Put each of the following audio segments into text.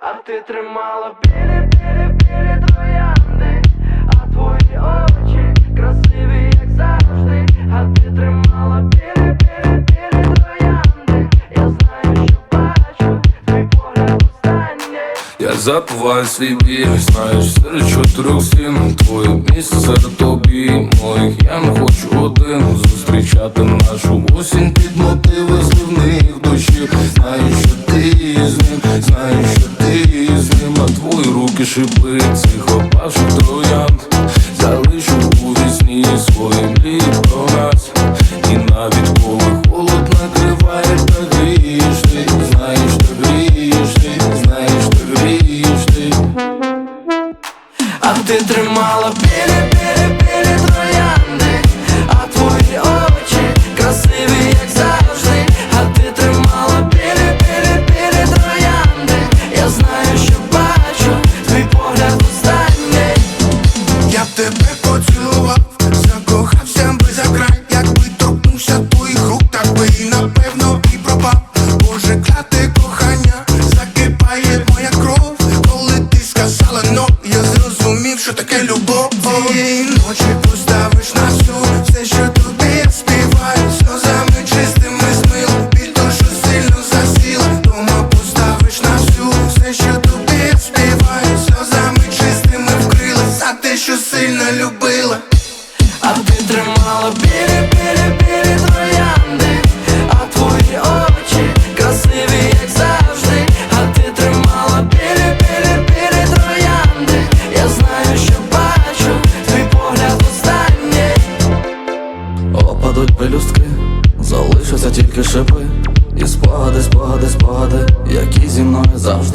а ти тримала білі, білі, білі троянди, а твої очі красиві, як завжди, а ти тримала білі, білі, білі троянди. Я знаю, що бачу, твій погляд останній. Я забуваю свій біль, знаєш, серед чотирьох стін Твоє місце серед тобі моїх Я не хочу один зустрічати нашу осінь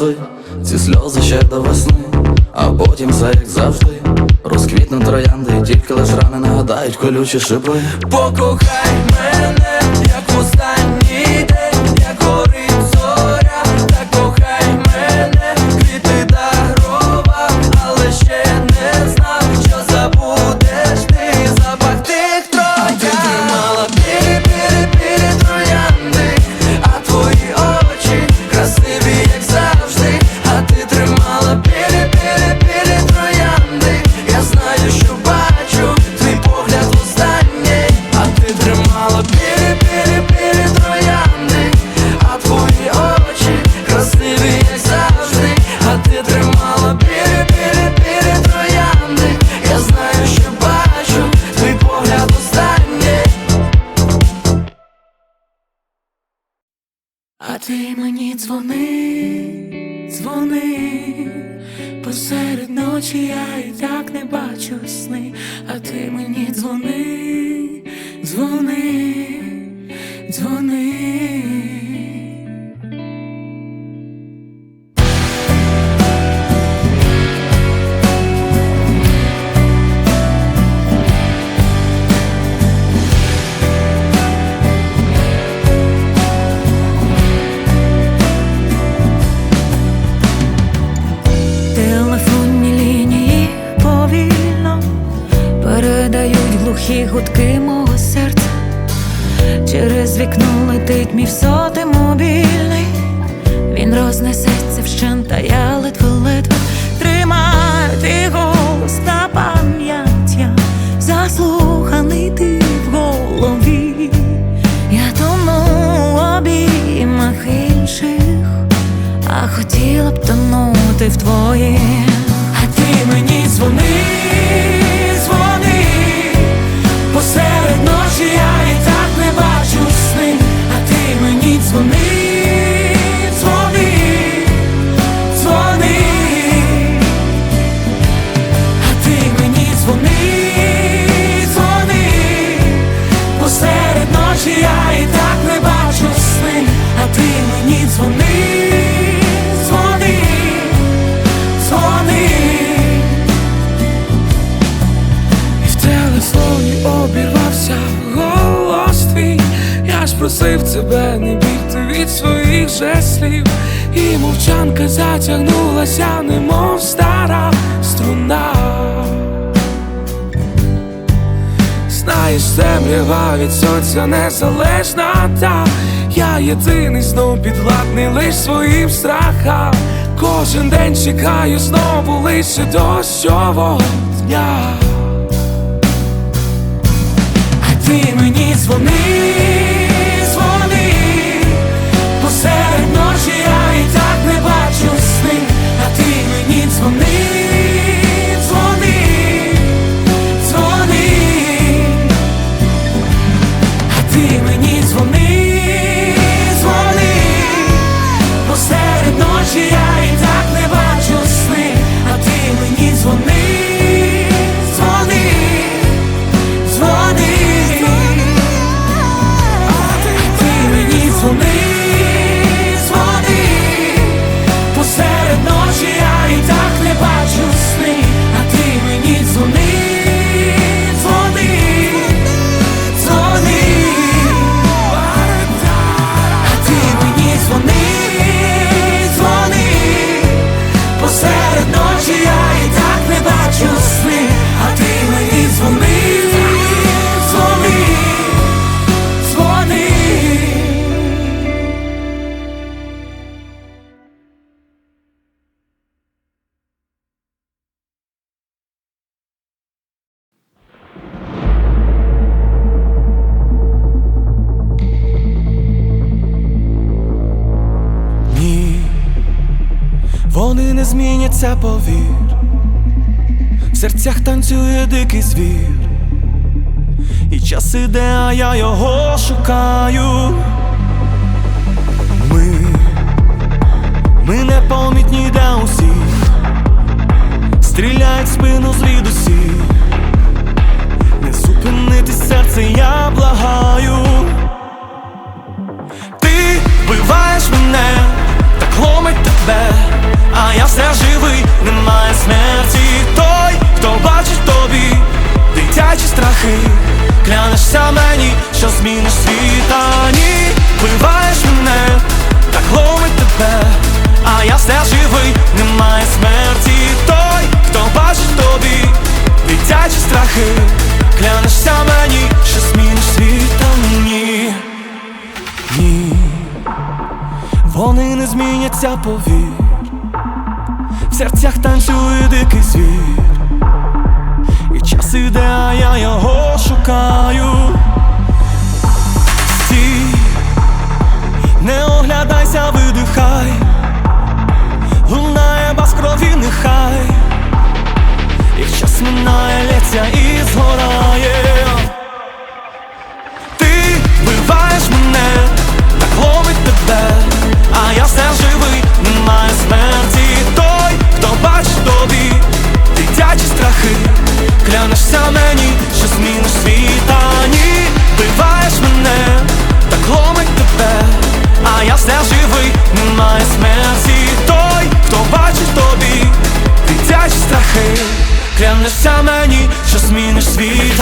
завжди. Ці сльози ще до весни, а потім все як завжди. Розквітнуть троянди, тільки лиш рани нагадають колючі шипи. Покохай мене, ти мені дзвони, дзвони, посеред ночі я і так не бачу сни, а ти мені дзвони, дзвони, дзвони. Глухі гудки мого серця. Через вікно летить мій сотий мобільний. Він рознесеться вщент, а я ледве-ледве тримаю твій голос на пам'яття, заслуханий ти в голові. Я тону в обіймах інших, а хотіла б тонути в твоїх. А ти мені дзвони, обірвався голос твій. Я ж просив тебе не бігти від своїх же слів І мовчанка затягнулася, немов стара струна. Знаєш, темрява від сонця незалежна та Я єдиний знов підладний лиш своїм страхам кожен день чекаю знову лише дощового дня. А ти мені дзвони, вони не зміняться, повір. В серцях танцює дикий звір. І час іде, а я його шукаю. Ми, ми непомітні для усіх, стріляють в спину звідусі. Не зупинитись серце, я благаю. Ти вбиваєш мене, так ломить тебе, а я все живий, немає смерті. Той, хто бачить тобі, дитячі страхи, клянешся мені, що зміниш світ, а ні, вбиваєш мене, так ломить тебе, а я все живий, немає смерті. Той, хто бачить тобі, дитячі страхи, клянешся мені, що зміниш світ, а ні. Вони не зміняться, повір. В серцях танцює дикий звір. І час іде, а я його шукаю. Стій, не оглядайся, видихай, лунає бас крові, нехай. Їх час минає, лється і згорає. Бачить дитячі страхи, клянешся мені, що зміниш світані, биваєш мене, так ломить тебе, а я все живий, немає смерті. Той, хто бачить тобі, дитячі страхи, клянешся мені, що зміниш світ,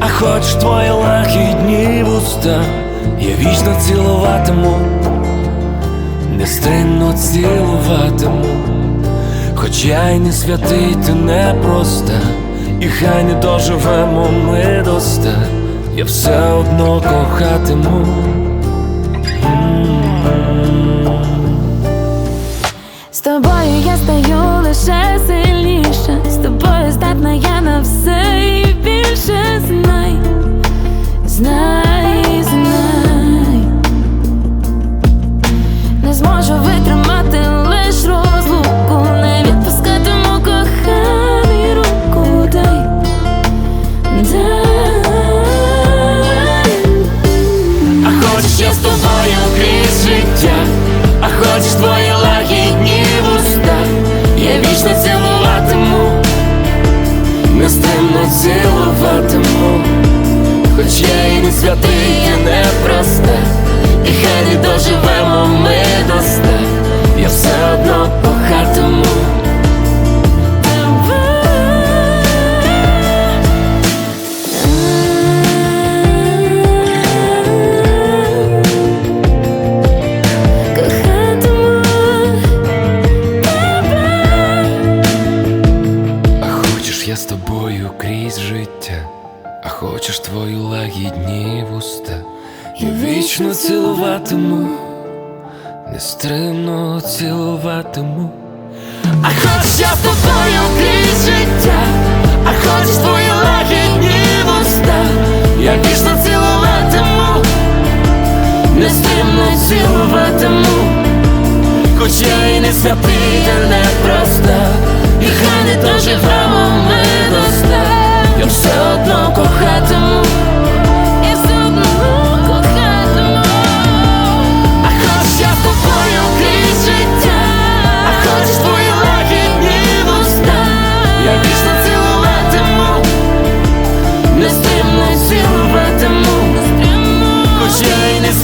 а хочеш твої лагідні вуста, я вічно цілуватиму, нестримно цілуватиму, хоч я й не святий, ти не проста, і хай не доживемо ми до ста, я все одно кохатиму. З тобою я стаю лише цілуватиму, нестримно цілуватиму. А хочеш я з тобою крізь життя, а хочеш твої лагідні вуста, я вічно цілуватиму, нестримно цілуватиму. Хоч я і не святий, та не проста, і хай не доживемо ми до я все одно кохатиму,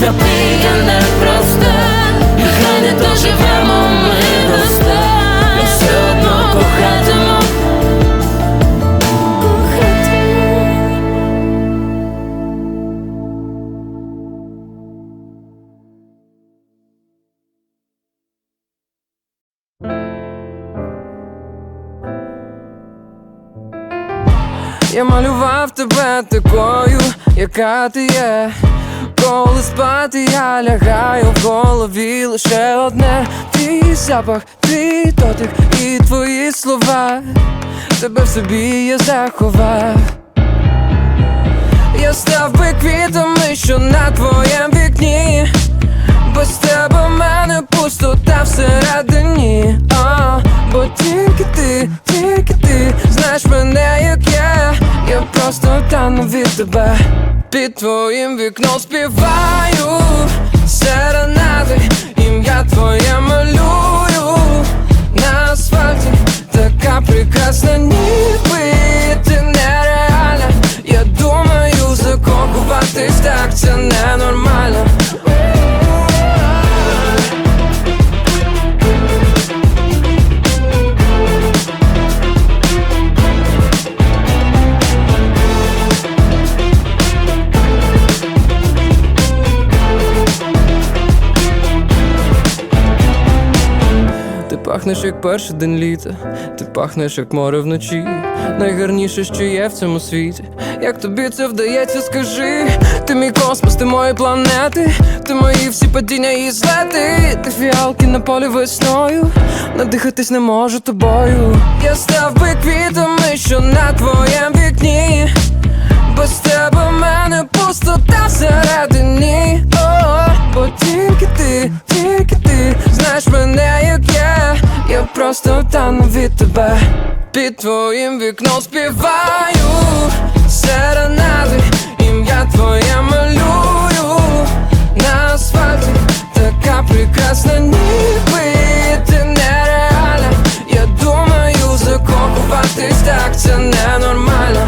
я і не святий, я не доживемо ми до ста, я все одно кохатиму. Я малював тебе такою, яка ти є. коли спати я лягаю в голові лише одне. Твій запах, твій дотик і твої слова. Тебе в собі я заховав. Я став би квітами, що на твоєм вікні. Без тебе в мене пустота всередині. А, Бо тільки ти, тільки ти знаєш мене як я. Я просто тану від тебе Під твоїм вікном співаю. Серенади Ім'я твоє малюю. На асфальті Така прекрасна, ніби ти нереальна. Я думаю, закохуватись так це ненормально пахнеш як перший день літа, ти пахнеш як море вночі. Найгарніше, що є в цьому світі. Як тобі це вдається, скажи, ти мій космос, ти мої планети, ти мої всі падіння і злети, ти фіалки на полі весною, надихатись не можу тобою. Я став би квітами, що на твоєм вікні. Без тебе в мене пустота всередині О, Бо тільки ти, тільки ти знаєш мене як я просто тану від тебе. Під твоїм вікном співаю. Серенади Ім'я твоє малюю. На асфальті Така прекрасна, ніби ти нереальна. Я думаю, закохуватись так це ненормально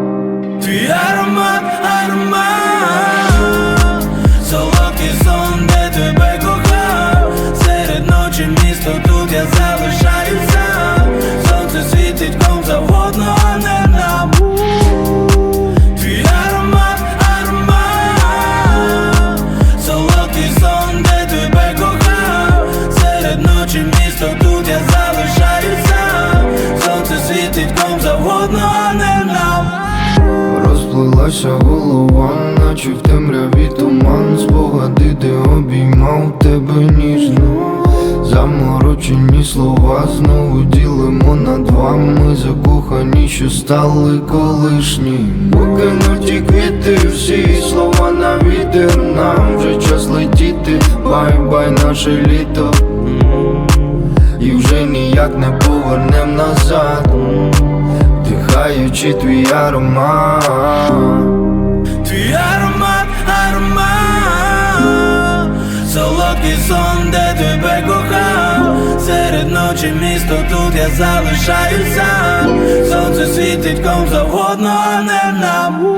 Твій аромат, аромат Слова знову ділимо на два. Ми закохані, що стали колишні. Покинуті квіти, всі слова на вітер Нам. Вже час летіти, бай-бай наше літо. І вже ніяк не повернем назад Вдихаючи твій аромат Серед місто тут я залишаюся. Сонце світить ком завгодно, а не нам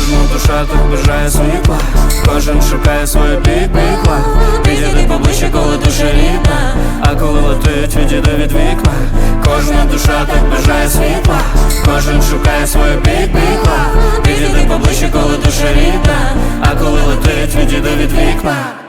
Кожна душа так бажає світла, кожен шукає свою бік-бікла Підійди поближче, коли душа рідна, а коли летить, відійди від вікна. Кожна душа так бажає світла, кожен шукає свою бік-бікла Підійди поближче, коли душа рідна, а коли летить, відійди від вікна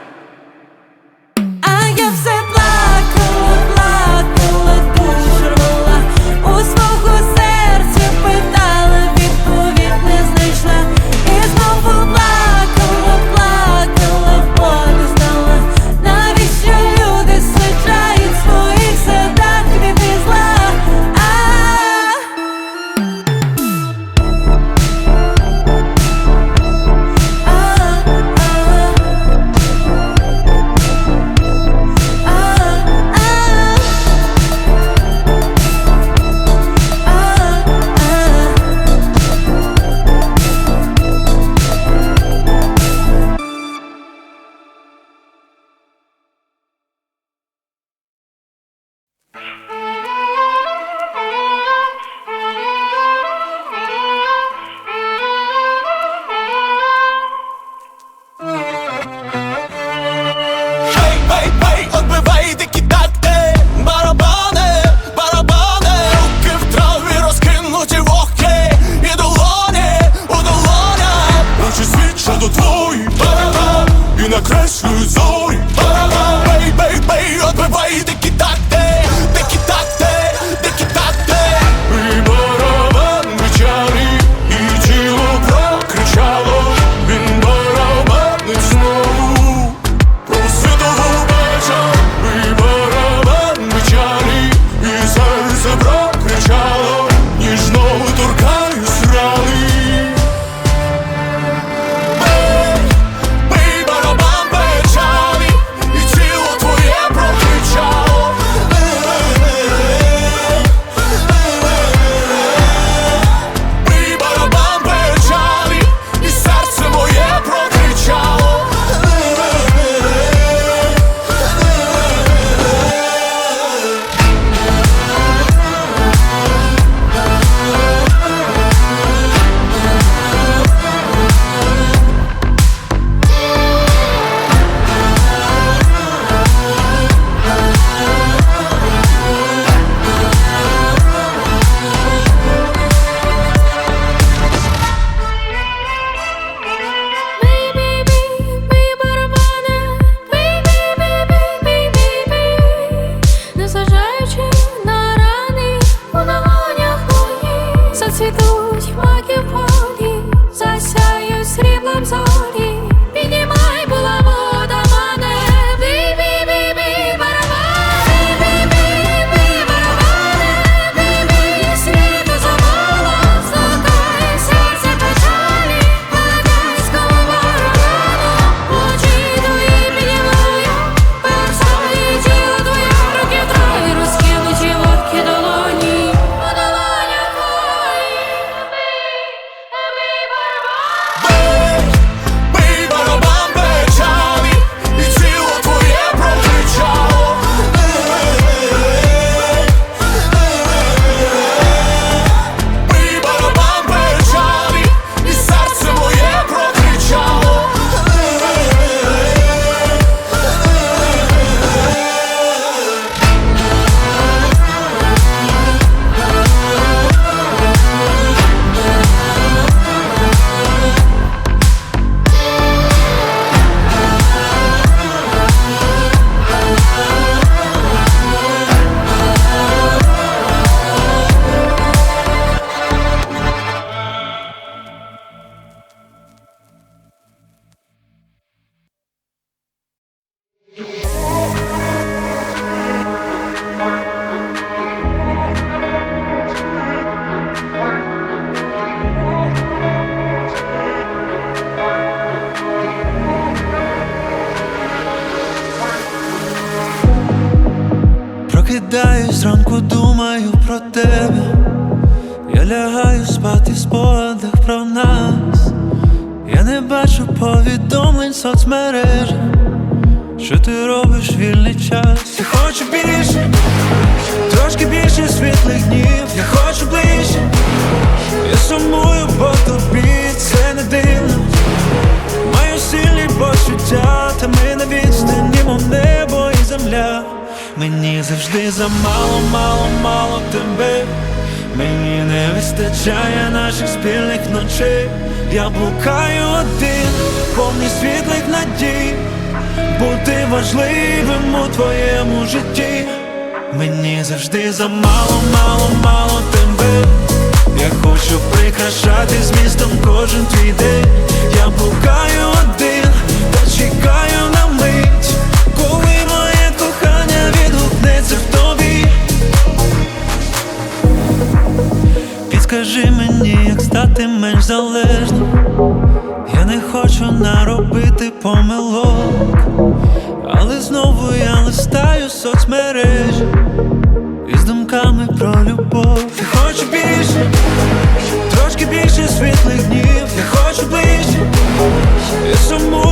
Zori, Une crèche le Zori, Zori. Вистачає наших спільних ночей. Я блукаю один, повний світлих надій. Бути важливим у твоєму житті. Мені завжди замало, мало, мало тебе. Я хочу прикрашати змістом кожен твій день. Я блукаю один, та чекаю на Підскажи мені, як стати менш залежним. Я не хочу наробити помилок, але знову я листаю соцмережі із думками про любов. Я хочу більше, трошки більше світлих днів. Я хочу ближче, я сумую